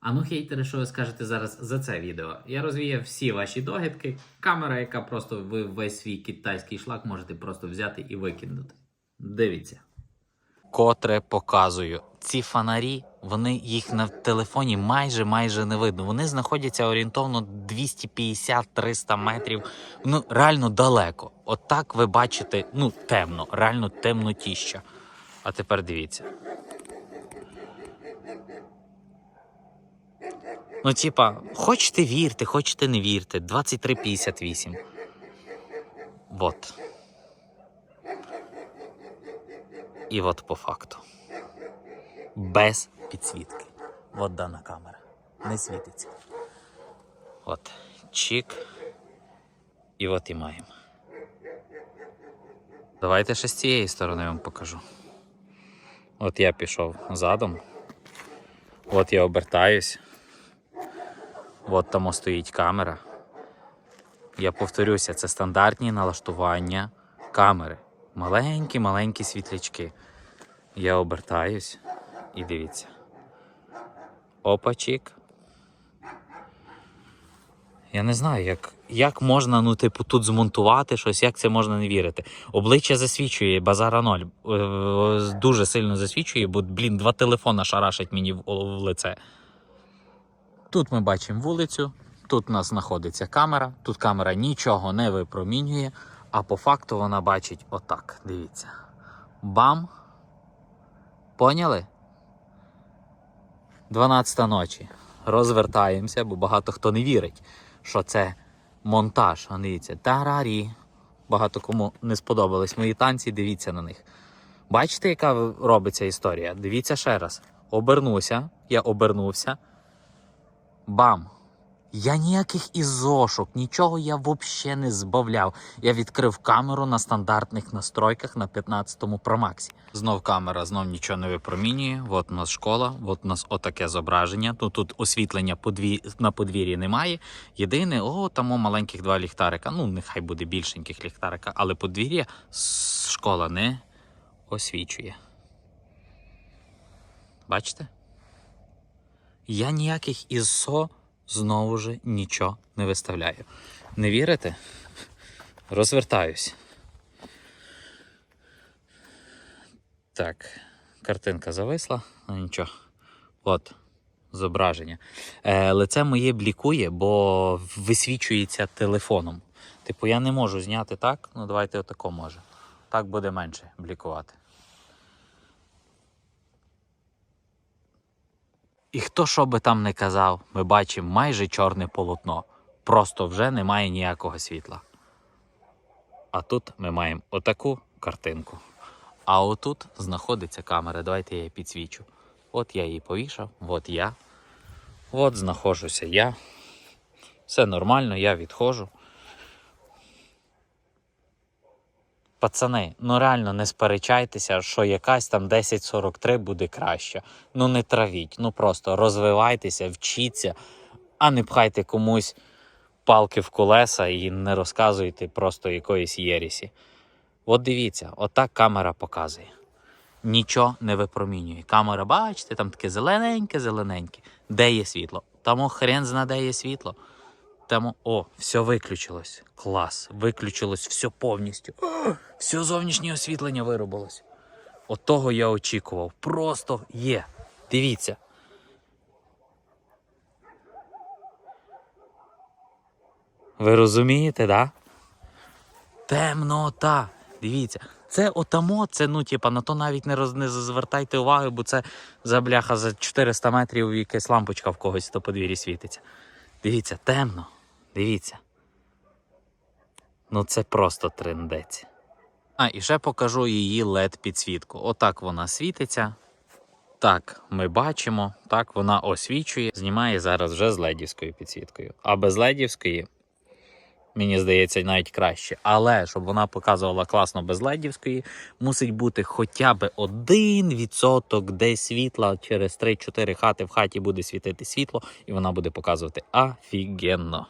А ну, хейтери, що ви скажете зараз за це відео? Я розвіяв всі ваші догадки. Камера, яка просто ви весь свій китайський шлак можете просто взяти і викинути. Дивіться. Котре показую. Ці фонарі, вони їх на телефоні майже майже не видно. Вони знаходяться орієнтовно 250-300 метрів. Ну, реально далеко. Отак ви бачите, ну, темно, реально темнотіща. А тепер дивіться. Ну, типа, хочете вірте, хочете не вірте. 23,58. Вот. І от по факту. Без підсвітки. От дана камера. Не світиться. От. Чик. І от і маємо. Давайте ще з цієї сторони вам покажу. От я пішов задом. От я обертаюсь. От там стоїть камера. Я повторюся, це стандартні налаштування камери. Маленькі-маленькі світлячки. Я обертаюсь і дивіться. Опачик. Я не знаю, як, як можна, ну, типу, тут змонтувати щось, як це можна не вірити. Обличчя засвічує, базара ноль. Е, Дуже сильно засвічує, бо, блін, два телефона шарашать мені в, в лице. Тут ми бачимо вулицю, тут у нас знаходиться камера, тут камера нічого не випромінює, а по факту вона бачить отак. Дивіться. Бам! Поняли? 12 ночі. Розвертаємося, бо багато хто не вірить, що це монтаж. А дивіться, тарарі. Багато кому не сподобались мої танці, дивіться на них. Бачите, яка робиться історія? Дивіться ще раз. Обернуся, я обернувся. Бам! Я ніяких ізошок, нічого я взагалі не збавляв. Я відкрив камеру на стандартних настройках на 15-му Pro Max. Знов камера, знов нічого не випромінює. От у нас школа, от у нас отаке зображення. Тут, тут освітлення подві... на подвір'ї немає. Єдине, о, там о, маленьких два ліхтарика. Ну, нехай буде більшеньких ліхтарика, але подвір'я школа не освічує. Бачите? Я ніяких ІСО знову ж нічого не виставляю. Не вірите? Розвертаюсь. Так, картинка зависла, ну нічого. От, зображення. Е, лице моє блікує, бо висвічується телефоном. Типу, я не можу зняти так, ну давайте отако може. Так буде менше блікувати. І хто що би там не казав, ми бачимо майже чорне полотно. Просто вже немає ніякого світла. А тут ми маємо отаку картинку. А отут знаходиться камера. Давайте я її підсвічу. От я її повішав, от я. От знаходжуся я. Все нормально, я відходжу. Пацани, ну реально не сперечайтеся, що якась там 1043 буде краще. Ну не травіть, ну просто розвивайтеся, вчіться, а не пхайте комусь палки в колеса і не розказуйте просто якоїсь єрісі. От дивіться, отак камера показує. Нічого не випромінює. Камера, бачите, там таке зелененьке, зелененьке. Де є світло? Там хрен зна, де є світло. Там, о, все виключилось. Клас. Виключилось все повністю. Все зовнішнє освітлення виробилось. От того я очікував. Просто є. Дивіться. Ви розумієте, да? Темнота. Дивіться. Це отамо, це, ну, типа, на то навіть не, роз, не звертайте уваги, бо це за бляха за 400 метрів якась лампочка в когось то подвір'ї світиться. Дивіться, темно. Дивіться. Ну це просто трендець. А, і ще покажу її led підсвітку. Отак вона світиться. Так, ми бачимо, так вона освічує. Знімає зараз вже з ледівською підсвіткою. А без ледівської, мені здається, навіть краще. Але щоб вона показувала класно без ледівської, мусить бути хоча б один відсоток десь світла через 3-4 хати в хаті буде світити світло, і вона буде показувати офігенно.